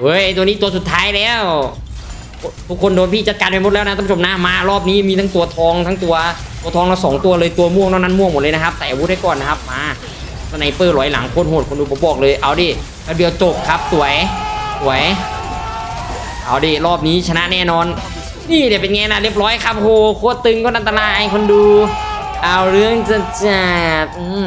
เฮ้ยตัวนี้ตัวสุดท้ายแล้ว ทุกคนโดนพี่จัดการไปหมดแล้วนะท่านผู้ชมนะมารอบนี้มีทั้งตัวทองทั้งตัวตัวทองละสองตัวเลยตัวม่วงนอกนั้นม่วงหมดเลยนะครับใส่อาวุธให้ก่อนนะครับมาสไนเปอร์ร้อยหลังโคตรโหดคนดูผมบอกเลยเอาดิแล้วเดียวจบครับสวยสวย เอาดิรอบนี้ชนะแน่นอน นี่เดี๋ยวเป็นไงนะเรียบร้อยครับโหโคตรตึงก็อันตรายคนดู เอาเรื่องจะจัดอืม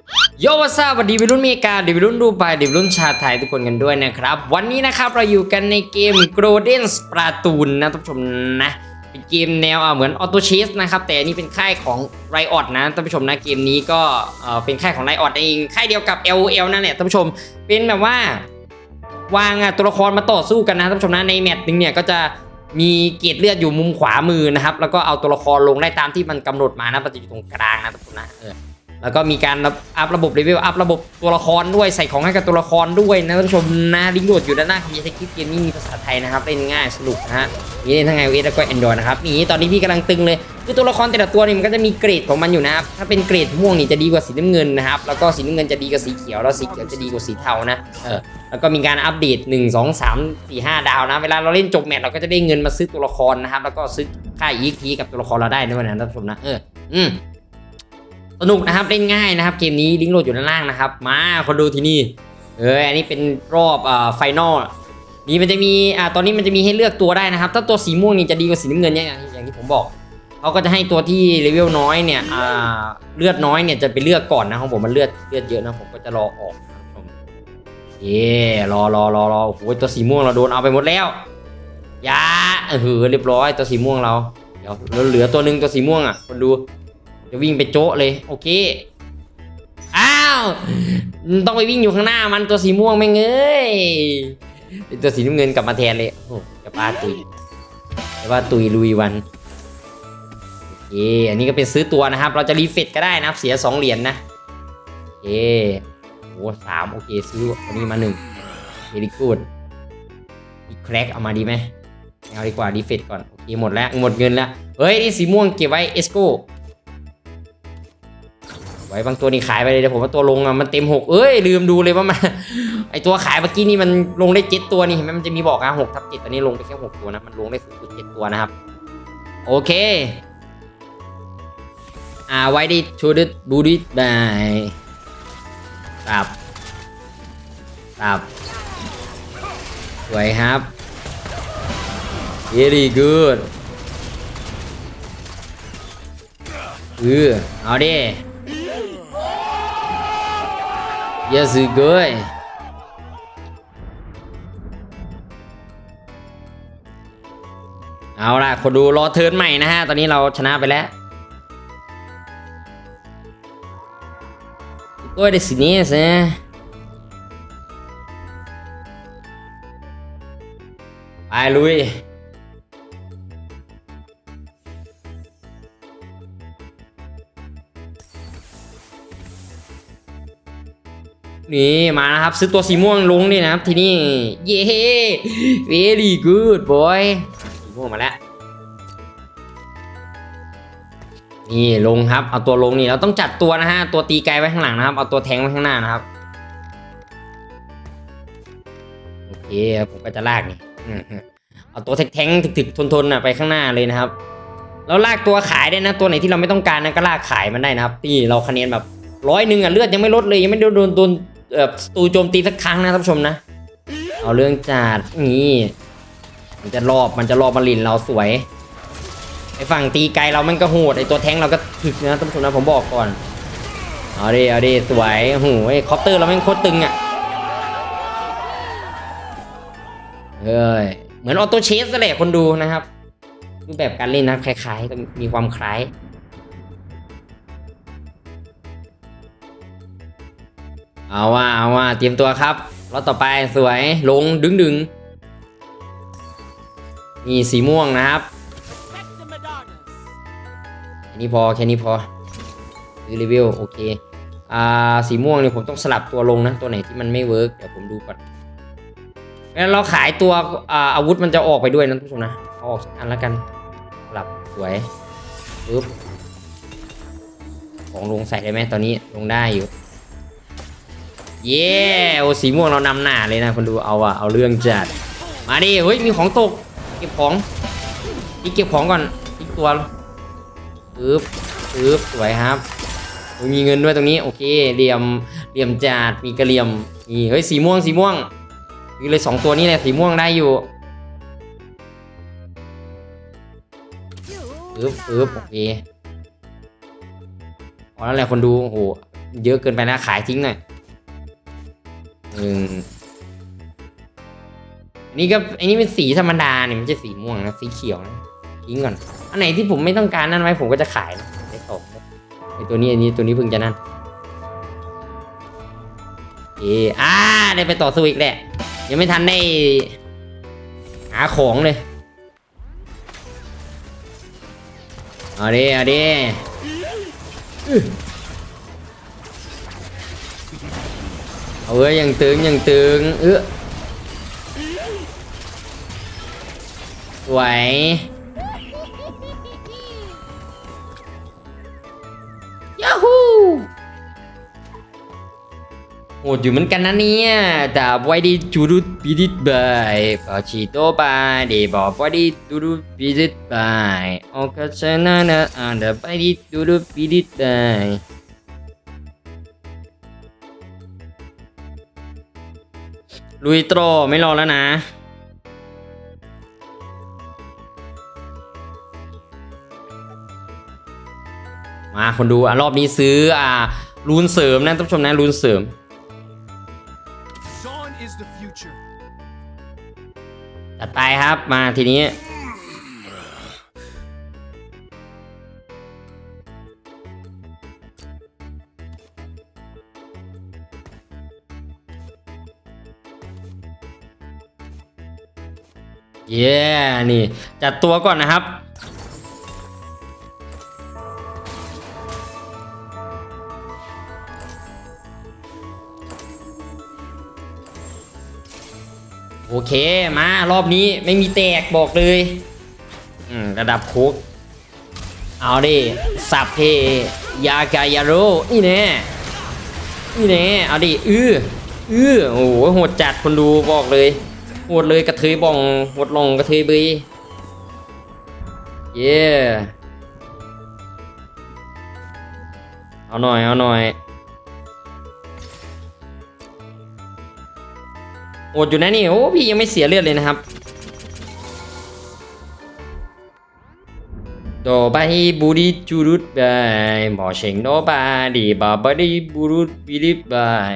โยวัสวัสดีวัยรุ่นเมกาดีวัยรุ่นดูไบดีวัยรุ่นชาไทยทุกคนกันด้วยนะครับ วันนี้นะครับเราอยู่กันในเกม Golden Splatoon นะท่านผู้ชมนะเป็นเกมแนวเหมือนออโต h ช s นะครับแต่นี่เป็นค่ายของ Riot นะท่านผู้ชมนะเกมนี้ก็เป็นค่ายของ Riot เองค่ายเดียวกับ LOL นั่นแหละท่านผู้ชมเป็นแบบว่าวางตัวละครมาต่อสู้กันนะท่านผู้ชมนะในแมตช์หนึงเนี่ยก็จะมีเกล็ดเลือดอยู่มุมขวามือนะครับแล้วก็เอาตัวละครลงได้ตามที่มันกำหนดมานะมันจะอยู่ตรงกลางนะท่านผู้ชมนะเออ แล้วก็มีการอัพระบบเลเวลอัพระบบตัวละครด้วยใส่ของให้กับตัวละครด้วยนะท่านผู้ชมนะลิงก์โหลดอยู่ด้านหน้าคำยันคลิปเกมนี้มีภาษาไทยนะครับเล่นง่ายสนุกนะฮะมีเล่นทั้งไอโอเอสแล้วก็แอนดรอยนะครับนี่ตอนนี้พี่กำลังตึงเลยคือตัวละครแต่ละตัวนี่มันก็จะมีเกรดของมันอยู่นะครับถ้าเป็นเกรดม่วงนี่จะดีกว่าสีน้ำเงินนะครับแล้วก็สีน้ำเงินจะดีกว่าสีเขียวแล้วสีเขียวจะดีกว่าสีเทานะเออแล้วก็มีการอัปเดต 1 2 3 4 5 ดาวนะ เวลาเราเล่นจบแมตช์เราก็จะได้เงินมาซื้อตัวละครนะครับแล้วก็ซื้อค่า EP กับตัวละครเราได้ในวันนั้นท่านผู้ชมนะเอออืม สนุกนะครับเล่นง่ายนะครับเกมนี้ลิงก์โหลดอยู่ด้านล่างนะครับ มาคนดูที่นี่เอออันนี้เป็นรอบอ่าไฟนอลนี่มันจะมีอ่าตอนนี้มันจะมีให้เลือกตัวได้นะครับ ถ้าตัวสีม่วงนี่จะดีกว่าสีน้ำเงินเนี่ยอย่างอย่างที่ผมบอกเขาก็จะให้ตัวที่เลเวลน้อยเนี่ยอ่าเลือดน้อยเนี่ยจะไปเลือกก่อนนะของผมมันเลือดเลือดเยอะนะผมก็จะรอออกนะครับเย่รอรอรอรอโอ้โหตัวสีม่วงเราโดนเอาไปหมดแล้วยาเออเรียบร้อยตัวสีม่วงเราเดี๋ยวเราเหลือตัวหนึ่งตัวสีม่วงอะคนดู จะวิ่งไปโจ๊ะเลย โอเค อ้าว ต้องไปวิ่งอยู่ข้างหน้ามันตัวสีม่วงไม่งเอ้ยเป็นตัวสีน้ำเงินกลับมาแทนเลย โอ้จะป้าตุยจะว่าตุยลุยวันโอเคอันนี้ก็เป็นซื้อตัวนะครับ เราจะรีเฟรชก็ได้นะครับ เสียสองเหรียญนะโอเคโอ้สามโอเคซื้ออันนี้มาหนึ่งเ e ี y กูดอีกแครกเอามาดีไหมเอาดีกว่าดีเฟตก่อน โอเคหมดแล้วหมดเงินแล้ว เฮ้ย นี่สีม่วงเก็บไว้เอสโก้ ไว้บางตัวนี่ขายไปเลยเดี๋ยวผมว่าตัวลงอะมันเต็มหกเอ้ยลืมดูเลยว่ามันไอตัวขายเมื่อกี้นี่มันลงได้เจ็ดตัวนี่เห็นไหมมันจะมีบอกนะหกทับเจ็ดตอนนี้ลงไปแค่หกตัวนะมันลงได้สูงสุดเจ็ดตัวนะครับ โอเคอ่าไว้ดิชูดิบูดิได้ครับครับสวยครับ very good เออเอาดิ yes good เอาล่ะ คนดูรอเทิร์นใหม่นะฮะ ตอนนี้เราชนะไปแล้วก็ได้สิเนี่ยสิไปลุย นี่มานะครับ ซื้อตัวสีม่วงลงนี่นะครับที่นี้เย้ very good boy สีม่วงมาแล้วนี่ลงครับเอาตัวลงนี่เราต้องจัดตัวนะฮะตัวตีไกลไว้ข้างหลังนะครับเอาตัวแทงไว้ข้างหน้านะครับโอเคผมก็จะลากนี่เอาตัวแทงๆถึกๆทนๆน่ะไปข้างหน้าเลยนะครับแล้วลากตัวขายได้นะตัวไหนที่เราไม่ต้องการนะก็ลากขายมันได้นะครับนี่เราคะแนนแบบร้อยหนึ่งอะเลือดยังไม่ลดเลยยังไม่โดนโดน โดนเอ่อตูโจมตีสักครั้งนะท่านผู้ชมนะ เอาเรื่องจัดนี่มันจะรอบมันจะรอบมาลินเราสวยไอฝั่งตีไกลเรามันก็โหดไอตัวแท้งเราก็ถึกนะท่านผู้ชมนะผมบอกก่อนเอาดิเอาดิสวยโอ้โหไอคอปเตอร์เราแม่งโคตรตึงอะเฮ้ยเหมือนออโต้เชสแหละคนดูนะครับรูปแบบการเล่นนะคล้ายๆก็มีความคล้าย เอาว่าเอาว่าเตรียมตัวครับรอบต่อไปสวยลงดึงดึงนี่สีม่วงนะครับแค่นี้พอแค่นี้พอซื้อรีวิวโอเคอ่าสีม่วงเนี่ยผมต้องสลับตัวลงนะ ตัวไหนที่มันไม่เวิร์กเดี๋ยวผมดูก่อนงั้นเราขายตัวอ่าอาวุธมันจะออกไปด้วยนะทุกผู้ชมนะเอาออกสักอันแล้วกันสลับสวยปึ๊บของลงใส่ได้ไหมตอนนี้ลงได้อยู่ เย้โอ้สีม่วงเรานำหน้าเลยนะคนดูเอาอะเอาเรื่องจัด มาดิเฮ้ยมีของตก เก็บของอีกเก็บของก่อนอีกตัวปึ๊บปึ๊บสวยครับมีเงินด้วยตรงนี้โอเคเหลี่ยมเหลี่ยมจัดมีกระเหลี่ยมนี่เฮ้ยสีม่วงสีม่วงมีเลยสองตัวนี้แหละสีม่วงได้อยู่ปึ๊บปึ๊บโอเคพอแล้วแหละคนดูโอ้โหเยอะเกินไปนะขายทิ้งหน่อย หนึ่งอันนี่ก็อันนี้เป็นสีธรรมดาเนี่ยไม่ใช่สีม่วงนะสีเขียวนะทิ้งก่อน อันไหนที่ผมไม่ต้องการนั่นไว้ผมก็จะขายนะไอ้ตกไอ้ตัวนี้อันนี้ตัวนี้เพิ่งจะนั่นเอออ่าได้ไปต่อสู้อีกแหละยังไม่ทันได้หาของเลยเอาดิเอาดิ อื้อเอาเว้ยยังตึงยังตึงเออสวยยาฮูโหดอยู่เหมือนกันนะเนี่ย แต่ไว้ดีจูรุปิดิตบายปาชิโตบายเดบอกไว้ดีจูรุปิดิตบายโอเคชนะนะอ่านเดไปดีจูรุปิดิตบาย ลุยโตรไม่รอแล้วนะมาคนดูอะรอบนี้ซื้ออ่ารูนเสริมนะท่านผู้ชมนะรูนเสริม Sean is the future. จัดไปครับมาทีนี้ เย้นี่จัดตัวก่อนนะครับโอเคมารอบนี้ไม่มีแตกบอกเลยอืมระดับคุก เอาดิสับเพยากายาโรนี่แน่นี่แน่เอาดิ อื้ออื้อโอ้โหโหดจัดคนดูบอกเลย โหดเลยกระเทยบ่องโหดลงกระเทยบีเย้เอาหน่อย เอาหน่อยโหดอยู่นะนี่ โอ้พี่ยังไม่เสียเลือดเลยนะครับ โดบาฮิบูดิจูรุดบายบอเชงโดบาดีบาบาดีบูรุดบิดิบาย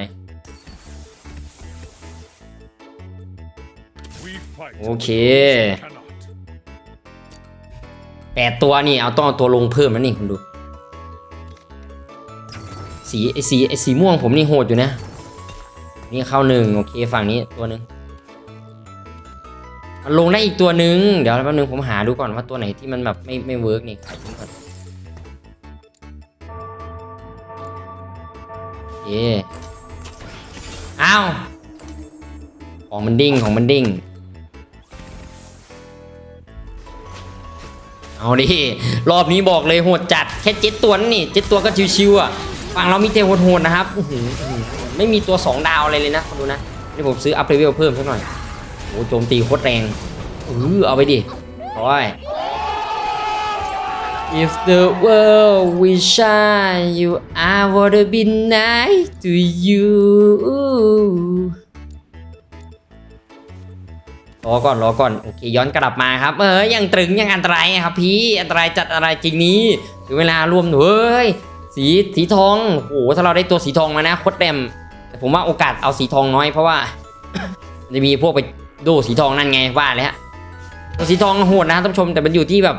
โอเคแปดตัวนี่เอาต้องเอาตัวลงเพิ่มแล้วนี่คุณดู สีไอสีไอสีม่วงผมนี่โหดอยู่นะ นี่เข้าหนึ่งโอเคฝั่งนี้ตัวหนึ่งลงได้อีกตัวหนึ่งเดี๋ยวแป๊บนึงผมหาดูก่อนว่าตัวไหนที่มันแบบไม่ไม่เวิร์กนี่ขายทิ้งก่อนโอเคอ้าวของมันดิ้งของมันดิ้ง เอาดิรอบนี้บอกเลยโหดจัดแค่เจ็ดตัวนี่เจ็ดตัวก็ชิวๆอะฝั่งเรามีเทโหดๆนะครับอืไม่มีตัว 2 ดาวอะไรเลยนะคุณดูนะนี่ผมซื้ออัพเลเวลเพิ่มสักหน่อยโอ้โจมตีโคตรแรงเออเอาไปดิโอ้ย If the world will shine you I wanna be nice to you รอก่อนรอก่อนโอเคย้อนกลับมาครับเออยังตรึงยังอันตรายครับพี่อันตรายจัดอะไรจริงนี้ถึงเวลารวมเฮ้ยสีสีทองโอ้โหถ้าเราได้ตัวสีทองมานะโคตรแรมแต่ผมว่าโอกาสเอาสีทองน้อยเพราะว่าจะมีพวกไปดูสีทองนั่นไงว่าเลยฮะตัวสีทองโหดนะท่านผู้ชมแต่มันอยู่ที่แบบ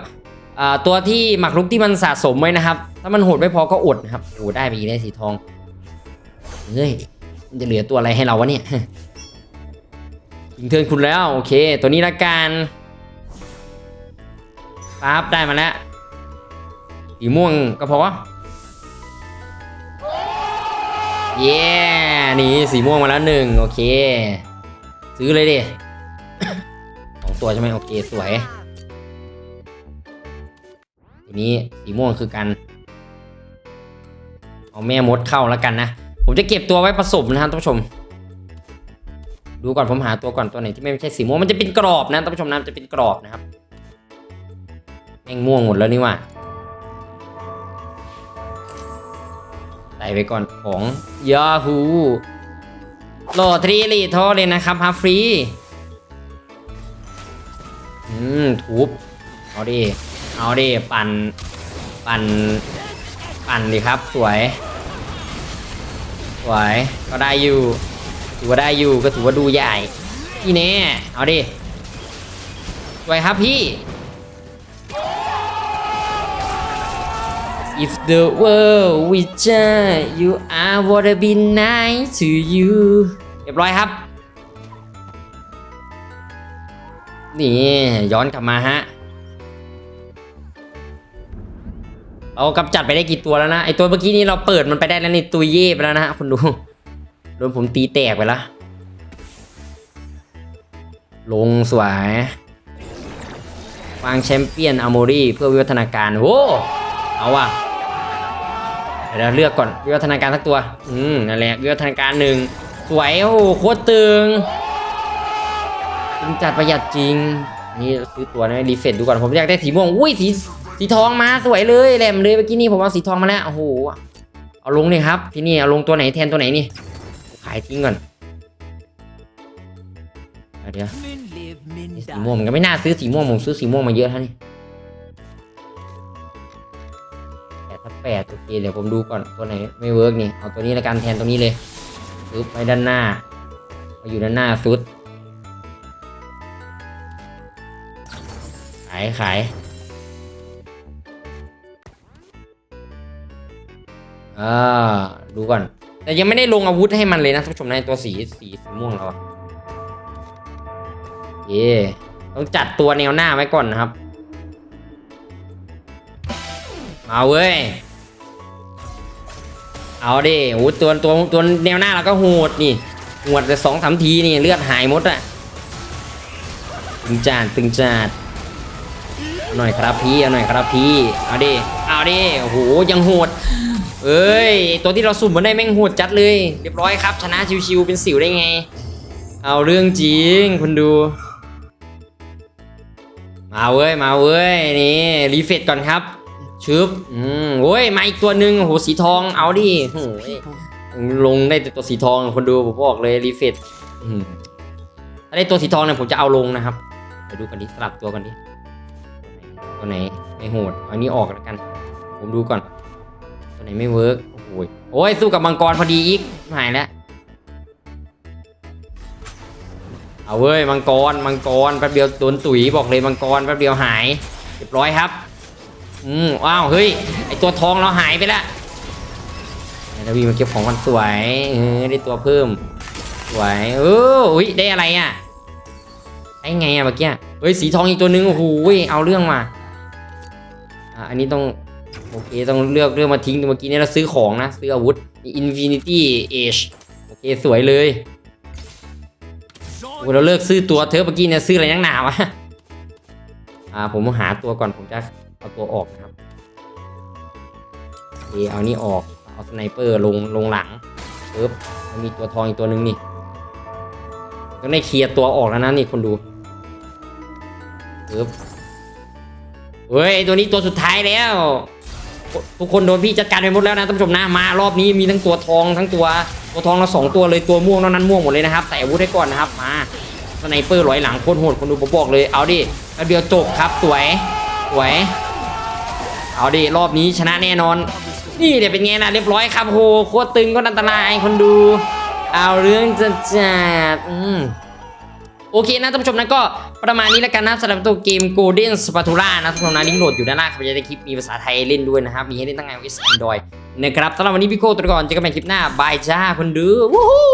อ่าตัวที่หมักลุกที่มันสะสมไว้นะครับ ถ้ามันโหดไม่พอก็อดนะครับโอ้ได้ไปอีกได้สีทองเฮ้ยจะเหลือตัวอะไรให้เราวะเนี่ย ยิงเทิร์นคุณแล้ว โอเค ตัวนี้ละกันปั๊บได้มาแล้วสีม่วงก็พอเย้นี่สีม่วงมาแล้วหนึ่งโอเค ซื้อเลยดิสองตัวใช่ไหมโอเค สวยทีนี้สีม่วงคือกันเอาแม่มดเข้าแล้วกันนะ ผมจะเก็บตัวไว้ผสมนะครับท่านผู้ชม ดูก่อนผมหาตัวก่อนตัวไหนที่ไม่ใช่สีม่วงมันจะเป็นกรอบนะท่านผู้ชมนะจะเป็นกรอบนะครับแม่งม่วงหมดแล้วนี่หว่าใส่ไปก่อนของยาฮูโหลดทรีลีทอเลยนะครับฮาฟรีอืมทุบเอาดิเอาดิปั่นปั่นปั่นดิครับ สวย สวยก็ได้อยู่ ถือว่าได้อยู่ก็ถือว่าดูใหญ่พี่เน่เอาดิสวยครับพี่ If the world with you I wanna be nice to you เรียบร้อยครับนี่ย้อนกลับมาฮะ เรากำจัดไปได้กี่ตัวแล้วนะ ไอตัวเมื่อกี้นี้เราเปิดมันไปได้แล้วนี่ตัวเย่ไปแล้วนะฮะคุณดู โดนผมตีแตกไปแล้วลงสวยวางแชมเปี้ยนอโมรี่เพื่อวิวัฒนาการ โอ้เอาว่ะเดี๋ยวเลือกก่อนวิวัฒนาการสักตัว อืมนั่นแหละวิวัฒนาการหนึ่งสวยโอ้โหโคตรตึงตึงจัดประหยัดจริง นี่ซื้อตัวนะรีเฟรชดูก่อนผมอยากได้สีม่วงอุ้ยสีสีทองมาสวยเลยแหลมเลยเมื่อกี้นี้ผมเอาสีทองมาแล้วโอ้โหเอาลงเลยครับ ที่นี่เอาลงตัวไหนแทนตัวไหนนี่ ขายทิ้งก่อนเดี๋ยวสีม่วงมันก็ไม่น่าซื้อสีม่วงผมซื้อสีม่วงมาเยอะฮะนี่แปดถ้าแปดโอเคเดี๋ยวผมดูก่อนตัวไหนไม่เวิร์กนี่เอาตัวนี้ละกันแทนตัวนี้เลยซุดไว้ด้านหน้ามาอยู่ด้านหน้าซุดขายขายอ่าดูก่อน แต่ยังไม่ได้ลงอาวุธให้มันเลยนะท่านผู้ชมในตัวสีสีสีม่วงเราอะเย่ต้องจัดตัวแนวหน้าไว้ก่อนนะครับ มาเว้ย เอาดิโอ้ตัวตัวตัวแนวหน้าเราก็โหดนี่หวดแต่สองสามทีนี่เลือดหายหมดอะตึงจานตึงจานเอาหน่อยครับพี่เอาหน่อยครับพี่ เอาดิ เอาดิ โอ้โห ยังโหด เอ้ยตัวที่เราสุ่มมาได้แม่งโหดจัดเลย เรียบร้อยครับ ชนะชิวๆเป็นสิวได้ไง เอาเรื่องจริงคุณดู มาเว้ยมาเว้ยนี่รีเฟรชก่อนครับชึบอืมโอ้ยมาอีกตัวหนึ่งโอ้โหสีทองเอาดิโอ้ยลงได้แต่ตัวสีทองคนดูผมบอกเลยรีเฟรชอืมถ้าได้ตัวสีทองเนี่ยผมจะเอาลงนะครับไปดูกันดิสลับตัวกันดิตัวไหนไม่โหดเอาอันนี้ออกแล้วกัน ผมดูก่อนตัว ไหนไม่เวิร์กโอ้ยโอ้ยสู้กับมังกรพอดีอีกหายแล้วเอาเว้ยมังกรมังกรแป๊บเดียวโดนตุ๋ยบอกเลยมังกรแป๊บเดียวหายเรียบร้อยครับอืมว้าวเฮ้ยไอตัวทองเราหายไปละไอ้ดาวีมาเก็บของมันสวยเออได้ตัวเพิ่มสวยเอออุ้ยได้อะไรอะไอ้ไงอะเมื่อกี้เฮ้ยสีทองอีกตัวนึงโอ้โหเอาเรื่องมาอะอันนี้ต้อง โอเคต้องเลือกเลือกมาทิ้งเมื่อกี้นี้เราซื้อของนะ ซื้ออาวุธ Infinity Age โอเคสวยเลยโอ้เราเลิกซื้อตัวเธอเมื่อกี้เนี่ยซื้ออะไรนักหนาวะอ่าผมหาตัวก่อนผมจะเอาตัวออกนะครับโอเอานี่ออกเอาสไนเปอร์ลงลงหลังปึ๊บมันมีตัวทองอีกตัวหนึ่งนี่ต้องได้เคลียร์ตัวออกแล้วนะนี่คนดูปึ๊บเฮ้ยตัวนี้ตัวสุดท้ายแล้ว ทุกคนโดนพี่จัดการไปหมดแล้วนะท่านผู้ชมนะมารอบนี้มีทั้งตัวทองทั้งตัวตัวทองเราสองตัวเลยตัวม่วงนอกนั้นม่วงหมดเลยนะครับใส่อาวุธให้ก่อนนะครับมาสไนเปอร์ร้อยหลังโคตรโหดคนดูผมบอกเลยเอาดิแล้วเดียวจบครับสวยสวย เอาดิรอบนี้ชนะแน่นอน นี่เดี๋ยวเป็นไงนะเรียบร้อยครับโหโคตรตึงก็อันตรายคนดู เอาเรื่องจะจัดอืมโอเคนะท่านผู้ชมนะก็ ประมาณนี้แล้วกันนะสำหรับตัวเกม Golden Spatula นะทุกคนนะลิงก์โหลดอยู่ด้านล่างครับจะได้คลิปมีภาษาไทยเล่นด้วยนะครับ มีให้เล่นตั้งไง iOS Android นะครับสำหรับวันนี้พี่โก้ตัวก่อนเจอกันใหม่คลิปหน้าบายจ้าคนดูวู้ฮู้